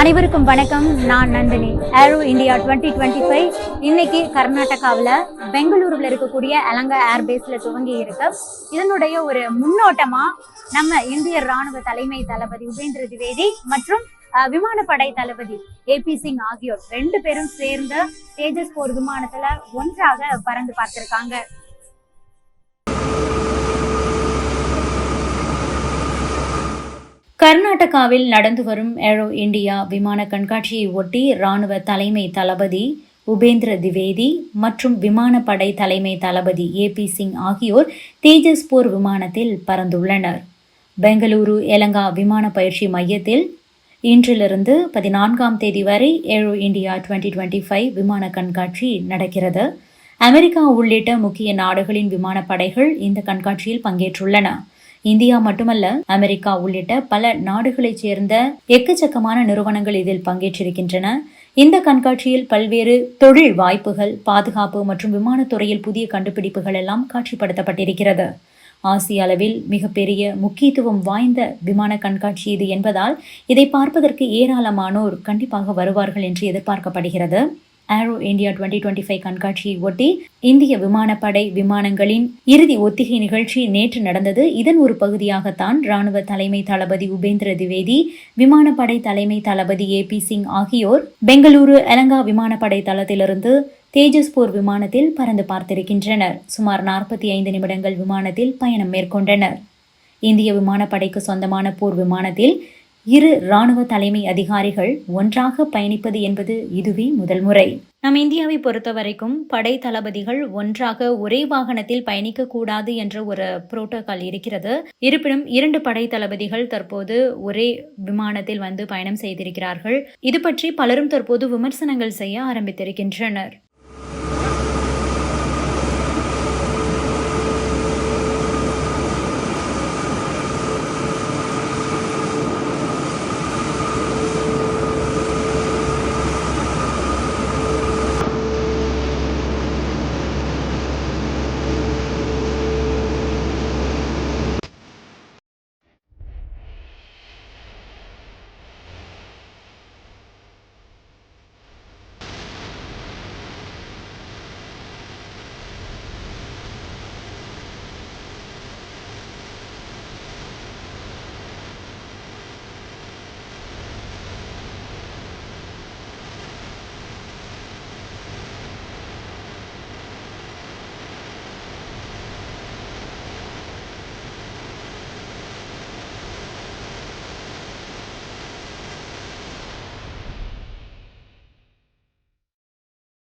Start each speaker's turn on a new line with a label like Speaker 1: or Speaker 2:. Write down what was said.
Speaker 1: அனைவருக்கும் வணக்கம். நான் Nandini. Aero India twenty twenty five இன்னைக்கு கர்நாடகாவில் பெங்களூருவில் இருக்கக்கூடிய அலங்கா ஏர்பேஸில் துவங்கி இருக்கு. இதனுடைய ஒரு முன்னோட்டமாக நம்ம இந்திய ராணுவ தலைமை தளபதி உபேந்திர திவேதி மற்றும் விமானப்படை தளபதி ஏபி சிங் ஆகியோர் ரெண்டு பேரும் சேர்ந்து தேஜஸ் போர் விமானத்துல ஒன்றாக பறந்து பார்த்திருக்காங்க. கர்நாடகாவில் நடந்து வரும் ஏரோ இந்தியா விமான கண்காட்சியை ஒட்டி ராணுவ தலைமை தளபதி உபேந்திர திவேதி மற்றும் விமானப்படை தலைமை தளபதி ஏபி சிங் ஆகியோர் தேஜஸ் போர் விமானத்தில் பறந்துள்ளனர். பெங்களூரு எலங்கா விமான பயிற்சி மையத்தில் இன்றிலிருந்து பதினான்காம் தேதி வரை aero India twenty twenty five விமான கண்காட்சி நடக்கிறது. அமெரிக்கா உள்ளிட்ட முக்கிய நாடுகளின் விமானப்படைகள் இந்த கண்காட்சியில் பங்கேற்றுள்ளன. இந்தியா மட்டுமல்ல அமெரிக்கா உள்ளிட்ட பல நாடுகளைச் சேர்ந்த எக்கச்சக்கமான நிறுவனங்கள் இதில் பங்கேற்றிருக்கின்றன. இந்த கண்காட்சியில் பல்வேறு தொழில் வாய்ப்புகள் பாதுகாப்பு மற்றும் விமானத்துறையில் புதிய கண்டுபிடிப்புகள் எல்லாம் காட்சிப்படுத்தப்பட்டிருக்கிறது. ஆசிய அளவில் மிகப்பெரிய முக்கியத்துவம் வாய்ந்த விமான கண்காட்சி இது என்பதால் இதை பார்ப்பதற்கு ஏராளமானோர் கண்டிப்பாக வருவார்கள் என்று எதிர்பார்க்கப்படுகிறது. Aero India twenty twenty five கண்காட்சியை ஒட்டி இந்திய விமானப்படை விமானங்களின் இறுதி ஒத்திகை நிகழ்ச்சி நேற்று நடந்தது. இதன் ஒரு பகுதியாகத்தான் ராணுவ தலைமை தளபதி உபேந்திர திவேதி விமானப்படை தலைமை தளபதி ஏ பி சிங் ஆகியோர் பெங்களூரு அலங்கா விமானப்படை தளத்திலிருந்து தேஜஸ் போர் விமானத்தில் பறந்து பார்த்திருக்கின்றனர். சுமார் நாற்பத்தி ஐந்து நிமிடங்கள் விமானத்தில் பயணம் மேற்கொண்டனர். இந்திய விமானப்படைக்கு சொந்தமான போர் விமானத்தில் இரு இராணுவ தலைமை அதிகாரிகள் ஒன்றாக பயணிப்பது என்பது இதுவே முதல் முறை. நம் இந்தியாவை பொறுத்தவரைக்கும் படை தளபதிகள் ஒன்றாக ஒரே வாகனத்தில் பயணிக்க கூடாது என்ற ஒரு புரோட்டோகால் இருக்கிறது. இருப்பினும் இரண்டு படை தளபதிகள் தற்போது ஒரே விமானத்தில் வந்து பயணம் செய்திருக்கிறார்கள். இது பற்றி பலரும் தற்போது விமர்சனங்கள் செய்ய ஆரம்பித்திருக்கின்றனர்.